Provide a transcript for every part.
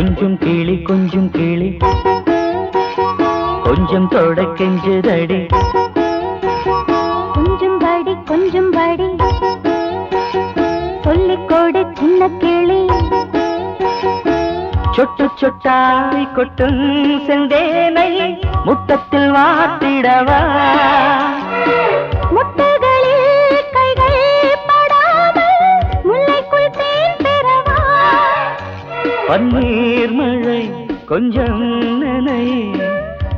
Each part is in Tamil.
கொஞ்சம் கிளி கொஞ்சம் கிளி. கொஞ்சம் தொட கெஞ்சுதடி கொஞ்சம் படி கொஞ்சம் படி சொல்லிக் கொடு சின்ன கிளி. சொட்டு சொட்டாய் கொட்டும் செந்தேனை முத்தத்தில் வாத்திடவா? பன்னீர் மழை கொஞ்சம் நனை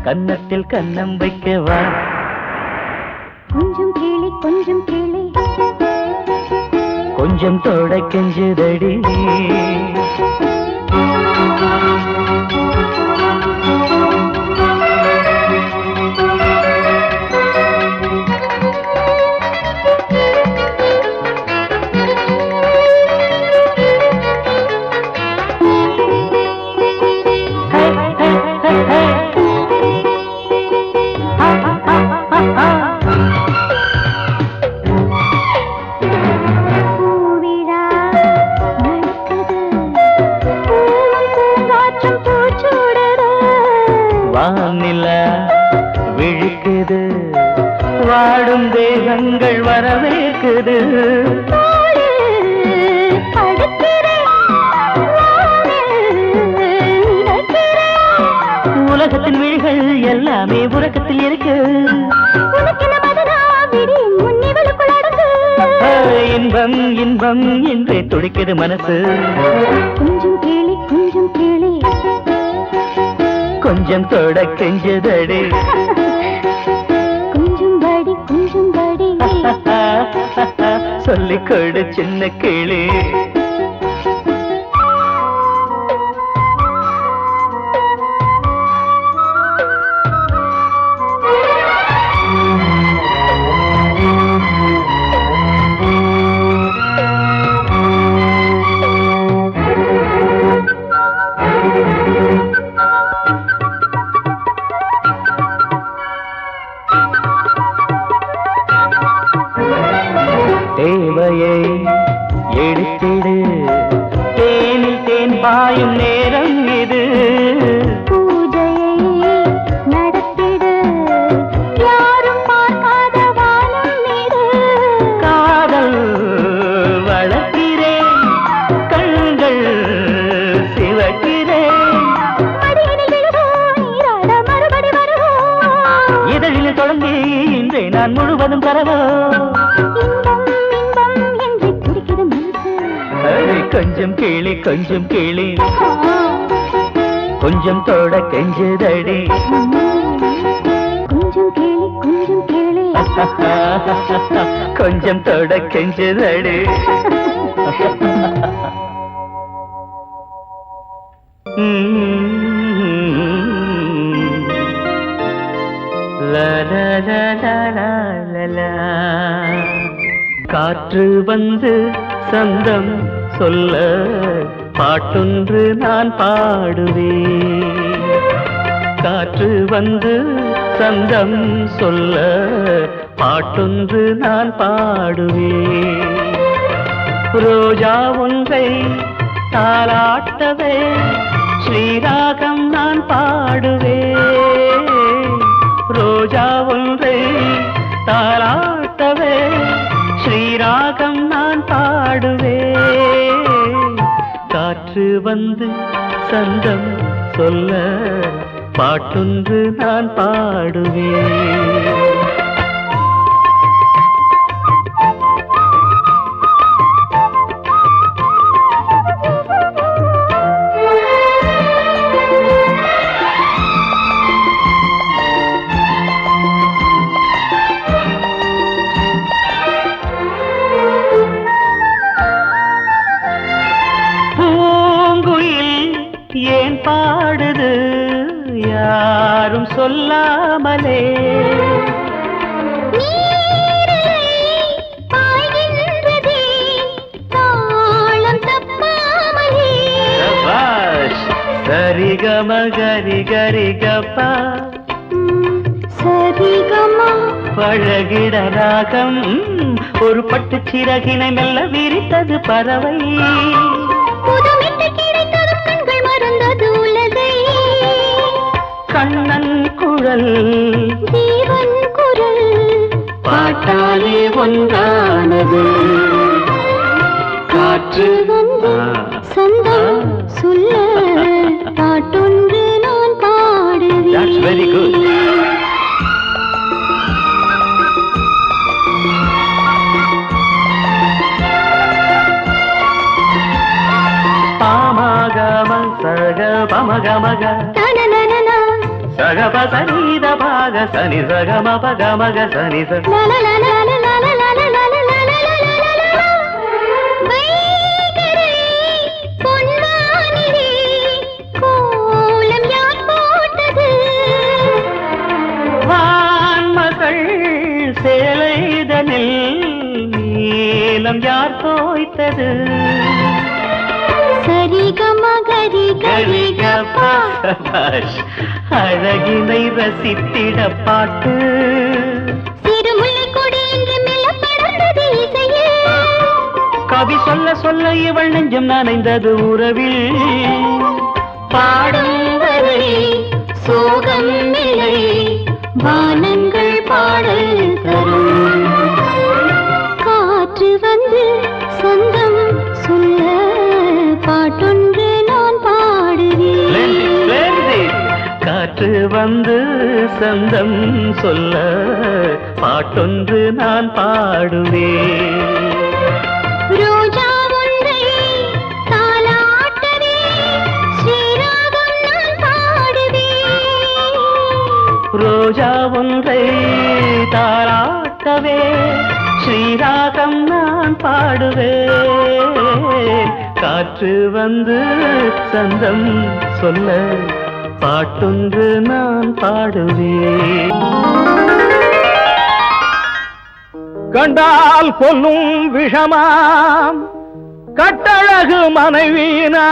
கன்னத்தில் கன்னம் வைக்கவா? கொஞ்சம் கிளி கொஞ்சம் கிளி. கொஞ்சம் தொட வானிலா விழிக்குது. வாடும் தேகங்கள் வரவேற்குது. உலகத்தின் விழிகள் எல்லாமே உறக்கத்தில் இருக்கு. இன்பம் இன்பம் என்றே துடிக்கிறது மனசு. கொஞ்சம் தொட கெஞ்சதடி கொஞ்சம் படி கொஞ்சம் படி. சொல்லிக் கொடு சின்ன கிளி. நான் முழுவதும் தரவோ கொஞ்சம் கிளி கொஞ்சம் கிளி. கொஞ்சம் தொட கெஞ்சுதடி. கொஞ்சம் கேளி கொஞ்சம் கேளி. கொஞ்சம் தொட கெஞ்சுதடி. காற்று வந்து சந்தம் சொல்ல பாட்டொன்று நான் பாடுவேன். காற்று வந்து சந்தம் சொல்ல பாட்டொன்று நான் பாடுவேன். ரோஜா ஒன்றை தாளாட்டவே ஸ்ரீராகம் நான் பாடுவேன். ரோஜா ஒன்றை தாராட்டவே ஸ்ரீராகம் நான் பாடுவே. காற்று வந்து சந்தம் சொல்ல பாட்டொன்று நான் பாடுவேன். சரி கம கரி கரி கப்பா பழகிட ராகம் ஒரு பட்டு சிறகினை மெல்ல விரித்தது பறவை. கண்ணன் குழல். பாட்டாலே ஒன்றானது. పమగ మగ సగప సనీద పాగ సని సగ పగ మగ సని సగ சபாஷ். அழகினை ரசித்திட பாட்டு கவி சொல்ல சொல்ல இவள் நெஞ்சம் நனைந்தது உறவில் பாடும் வரை சோகம் இல்லை வானங்கள் பாடல் வந்து சந்தம் சொல்ல பாட்டொன்று நான் பாடுவேன். ரோஜா ஒன்றை தாராட்டவே ஸ்ரீராகம் நான் பாடுவேன். காற்று வந்து சந்தம் சொல்ல பாட்டொன்று நான் பாடுவேன். கண்டால் கொல்லும் விஷமாம் கட்டழகு மனைவியினால்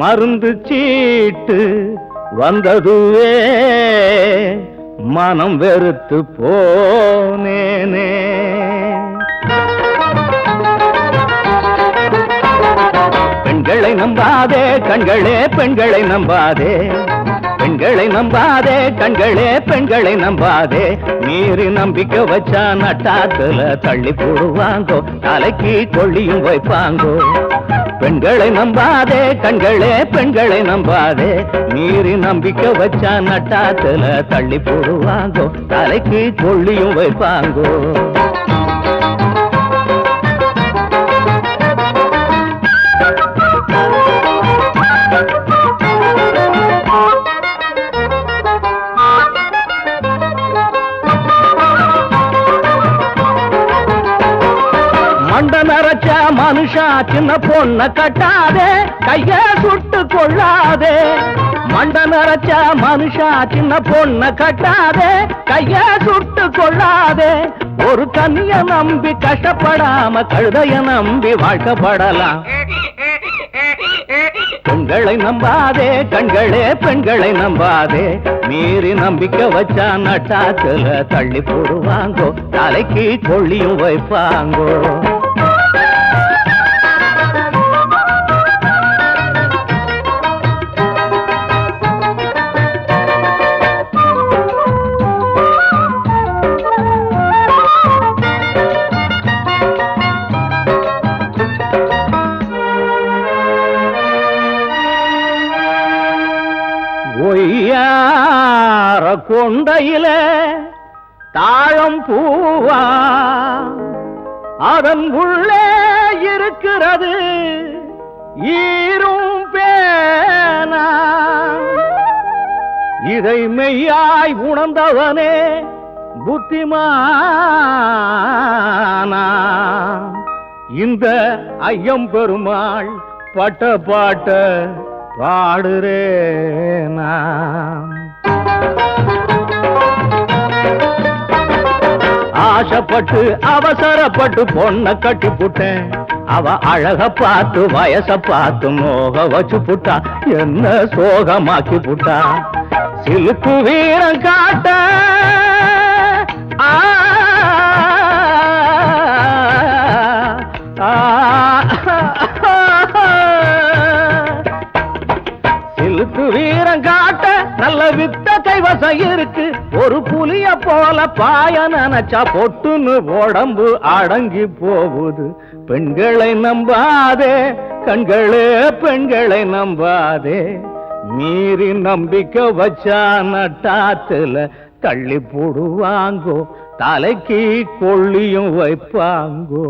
மருந்து சீட்டு வந்ததுவே மனம் வெறுத்து போனேனே. நம்பாதே கண்களே பெண்களை நம்பாதே. பெண்களை நம்பாதே கண்களே பெண்களை நம்பாதே. மீறி நம்பிக்கை வச்சா நட்டாத்துல தள்ளி போடுவாங்கோ தலைக்கு கொள்ளியும் வைப்பாங்கோ. பெண்களை நம்பாதே கண்களே பெண்களை நம்பாதே. மீறி நம்பிக்கை வச்சா நட்டாத்துல தள்ளி போடுவாங்கோ தலைக்கு கொள்ளியும் வைப்பாங்கோ. மண்ட நரச்ச மனுஷா சின்ன பொண்ண கட்டாதே கைய சுட்டு கொள்ளாதே. மண்ட நரச்ச மனுஷா சின்ன பொண்ண கட்டாதே கைய சுட்டு கொள்ளாதே. ஒரு கண்ணிய நம்பி கஷ்டப்படாம கழுதைய நம்பி வாழ்க்கப்படலாம் பெண்களை நம்பாதே கண்களே பெண்களை நம்பாதே. மீறி நம்பிக்கை வச்சா நட்டாத்துல தள்ளி போடுவாங்கோ தலைக்கு கொள்ளியும் வைப்பாங்கோ. கொண்டையில தாழம் பூவா. அதன் உள்ளே இருக்கிறது ஈரும் பேனா. இதை மெய்யாய் உணர்ந்தவனே புத்திமானா. இந்த ஐயம் பெருமாள் பட்ட பாட்ட பாடுறேனா. ஆசைப்பட்டு அவசரப்பட்டு பொண்ணை கட்டி புட்டேன் அவ அழக பார்த்து வயச பார்த்து மோக வச்சு புட்டா என்ன சோகமாக்கி புட்டா சிலுக்கு வீரம் காட்ட சிலுக்கு வீரம் காட்ட நல்ல வித்த கைவசம் இருக்கு ஒரு புலிய போல பாய நினைச்சா பொட்டுன்னு உடம்பு அடங்கி போகுது. பெண்களை நம்பாதே கண்களே பெண்களை நம்பாதே. மீறி நம்பிக்கை வச்சா நட்டாத்துல தள்ளி போடுவாங்கோ தலைக்கு கொள்ளியும் வைப்பாங்கோ.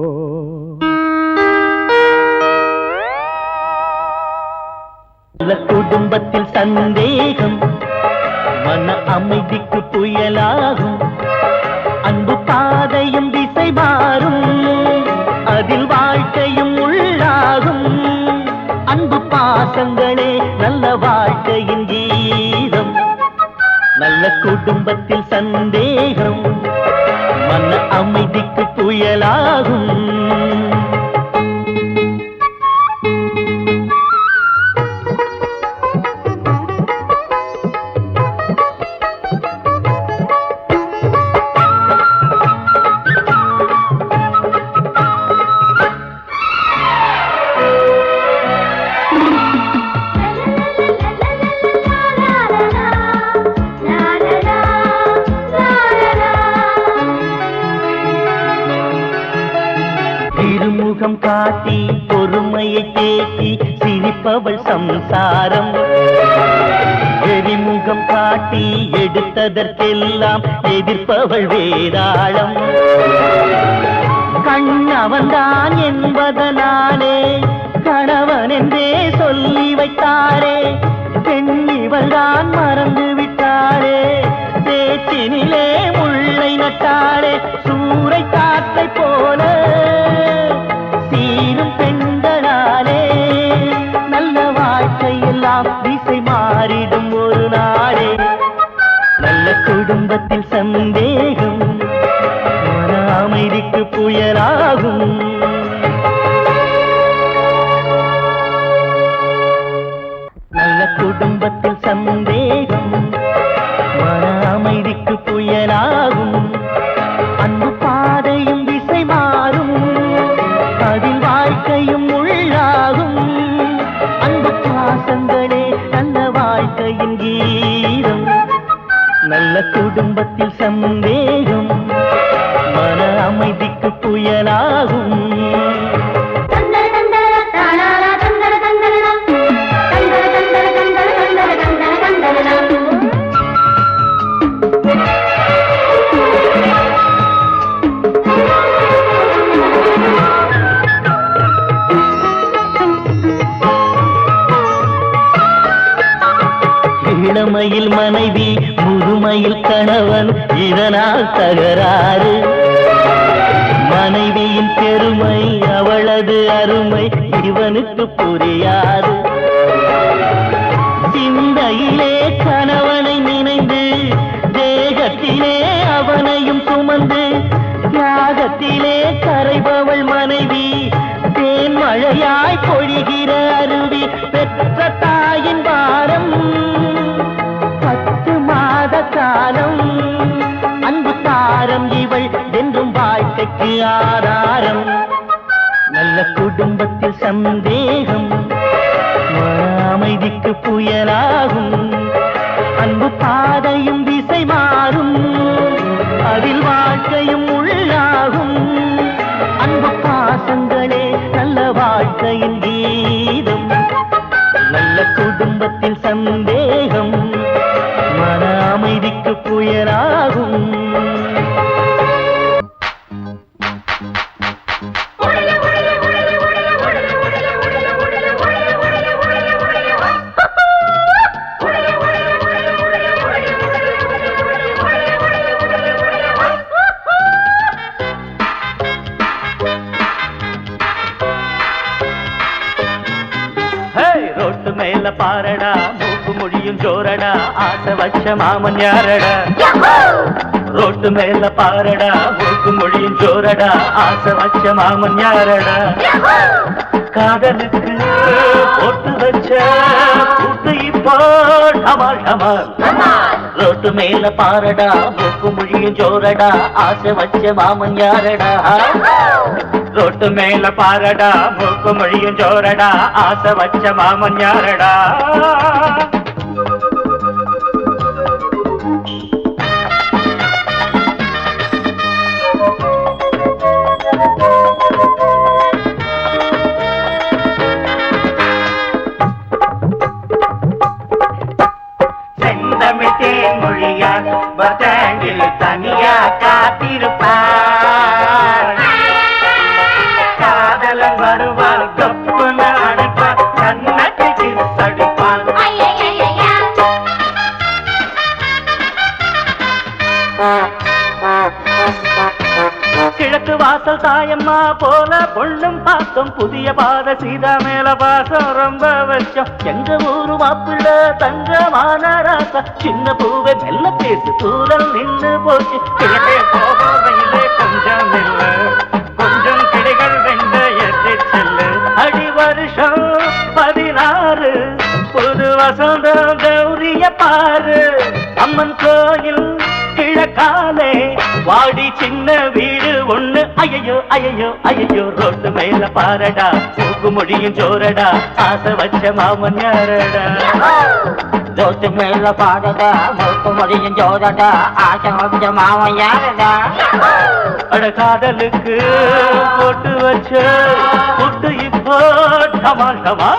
குடும்பத்தில் சந்தேகம் மன அமைதிக்கு புயலாகும் அன்பு பாதையும் திசை மாறும். அதில் வாழ்க்கையும் உள்ளாகும். அன்பு பாசங்களே நல்ல வாழ்க்கையின் கீதம். நல்ல குடும்பத்தில் சந்தேகம். மன அமைதிக்கு புயல் எதிர்ப்பவள் வேதாளம். கண்ணவன்தான் குடும்பத்தில் சந்தேகம். மன அமைதிக்கு புயலாகும். இளமையில் மனைவி முதுமையில் கணவன் இதனால் தகராறு. மனைவியின் பெருமை அவளது அருமை இவனுக்கு புரியாது. சிந்தையிலே கணவனை நினைந்து தேகத்திலே அவனையும் சுமந்து தியாகத்திலே கரைபவள் மனைவி தேன் மழையாய் பொழிகிற அருவி பெற்ற தாயின் பாரம். வாழ்க்கைக்கு ஆதாரம். நல்ல குடும்பத்தில் சந்தேகம். அமைதிக்கு புயலாகும். ரோட்டு மேல பாரடா மூக்கு மொழியும் ஜோரடா ஆசை வச்ச மாமன் யாரடா? ரோட்டு மேல பாரடா மூக்கு மொழியும் ஜோரடா ஆசை வச்ச மாமன் யாரடா? காதலுக்கு போட்டு வச்ச புட்டு இப்போ டமால் ரோட்டு மேல பாரடா மூக்கு மொழியும் ஜோரடா ஆசை வச்ச மாமன் யாரடா? ரோட்டு மேல பாரடா மூக்கு மொழியும் ஜோரடா ஆசை வச்ச மாமன் யாரடா போல பொண்ணும் பார்த்தோம் புதிய பாத சீதா மேல பாசம் ரொம்ப வச்சம் எங்க ஊரு மாப்பிள்ள தங்கமான ராசா சின்ன பூவை மெல்ல பேசு தூரல் நின்று போச்சு. கொஞ்சம் இல்ல கொஞ்சம் கிளைகள் வெண்ட எட்டு செல்லு. அடி வருஷம் பதினாறு புது வசந்தம் கௌரிய பாரு. ஐயோ ஐயோ ஐயோ ரோட்டு மேல பாரடா. தூக்கு முடியும் ஜோரடா ஆசை வச்ச மாமன் யாரடா? ரோட்டு மேல பாரடா மூக்கு முடியும் ஜோதடா ஆசை வச்ச மாமன் யாரடா? அட காதலுக்கு போட்டு வச்ச புட்டு இப்போ டமால் டமா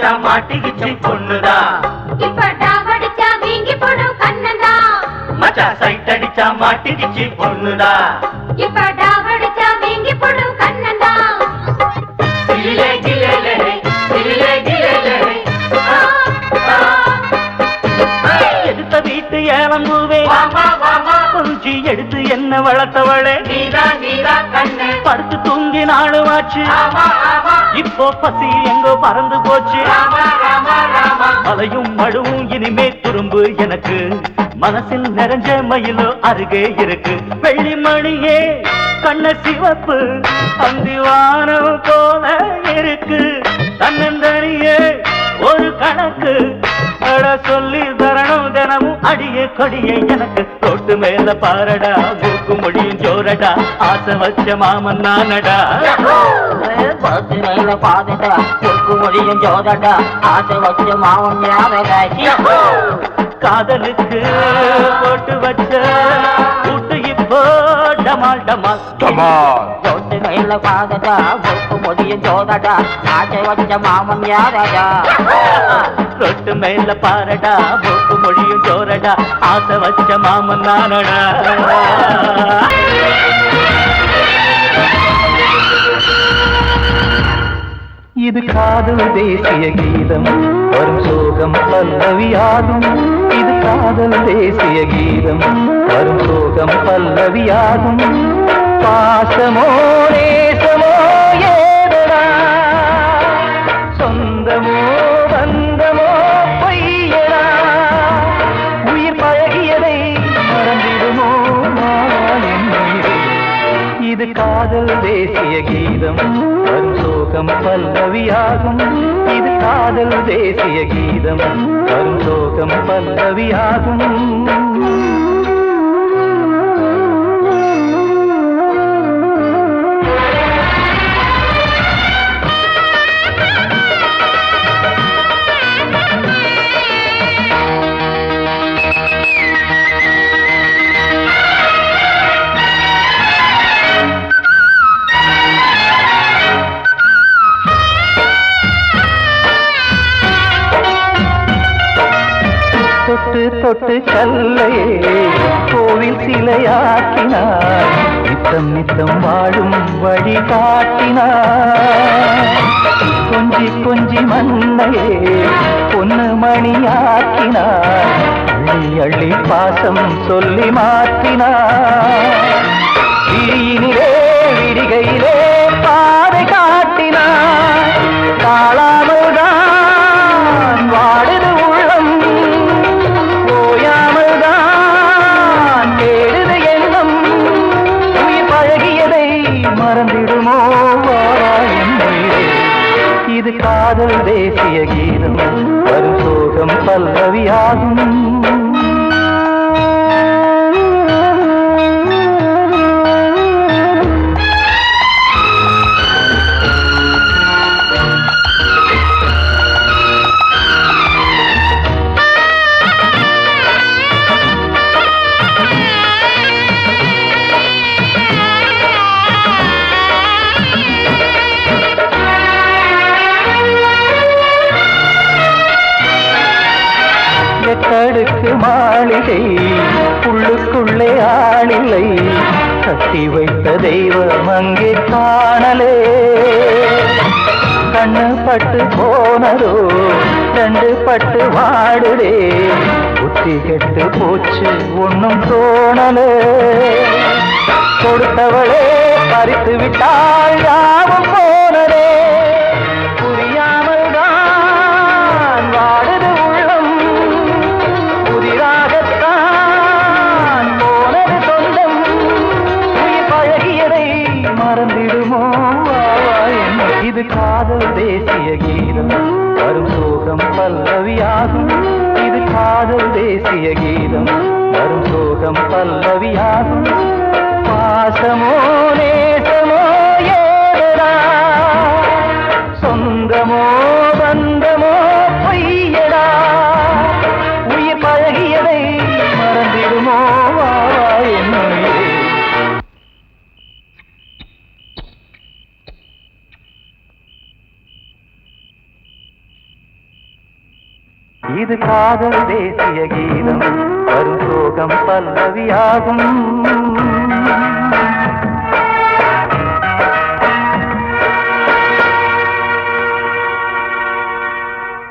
அடிச்சா மாட்டிக்கிச்சு பொண்ணுதா? இப்ப டாவடிச்சா வீங்கி போடும் கண்ணந்தா. மச்சா சைட் அடிச்சா மாட்டிக்கிச்சு பொண்ணுதா? இப்ப டாவடிச்சா வீங்கி போடும் கண்ணந்தா. கிளிலே கிளிலே கிளிலே எடுத்த வீட்டு ஏலம்பூவே கொஞ்சி எடுத்து என்ன வளர்த்தவளே? படுத்து தூங்கி நாளுமாச்சு இப்போ பசி எங்கோ பறந்து போச்சு. மலையும் மழுவும் இனிமே துரும்பு எனக்கு. மனசில் நிறைஞ்ச மயிலோ அருகே இருக்கு. வெள்ளி மணியே கண்ண சிவப்பு அந்திவானம் போல இருக்கு. தன்னந்தனியே ஒரு கணக்கு. அட சொல்லி தரணும் தினமும் அடியே கொடியே எனக்கு தொட்டு மேல பாரடா மூக்கு முடியும் ஜோரடா ஆசை வச்ச மாமன் நானடா. ரோட்டு மேல பாடடா மூக்கு முடியும் ஜோதடா ஆசை வச்ச மாமன் காதலுக்கு போட்டு வச்ச கூட்டு இப்போ டமால். டமால். ரோட்டு மேல பாடடா முடியும் ஜோதடா ஆசை வச்ச மாமன் யாரடா? தொட்டு மேல பாரடா மூக்கு மொழியும் ஜோரடா ஆசை வச்ச மாமன் நானடா. இது காதல் தேசிய கீதம் வரும் சோகம் பல்லவியாகும். இது காதல் தேசிய கீதம் வரும் சோகம் பல்லவியாகும். பாசமோ நேசமோ ஏதடா? சொந்தமோ வந்தமோ பொய்யடா? உயிர் பழகியதை மறந்திடுமோ இது காதல் தேசிய கீதம் வரும் சோகம் பல்லவியாகும். இது காதல் தேசிய கீதம் வரும் சோகம் பல்லவியாகும். தொட்டு கல்லை கோவில் சிலையாக்கினார். நித்தம் நித்தம் வாழும் வழி காட்டினார். கொஞ்சி கொஞ்சி மன்னையே பொன்னு மணியாக்கினார் அள்ளி அள்ளி பாசம் சொல்லி மாற்றினார். விழியினிலே விடிகையிலே பாதை காட்டினார். இது காதல் தேசிய கீதம். கட்டி வைத்த தெய்வம் அங்கே காணலே. கண்ணு பட்டு போனதோ ரெண்டு பட்டு வாடுதே. புத்தி கெட்டு போச்சு ஒன்னும் தோணலே. கொடுத்தவளே பறித்து விட்டால் யாவும் போனதே. வரும் சோகம் பல்லவியாகும். பாசமோ நேசமோ ஏதடா. சொந்தமோ பந்தமோ பொய்யடா. உயிர் பழகியதை மறந்திடுமோ இது காதல் தேசிய கீதம். வரும் பல்லவியாகும்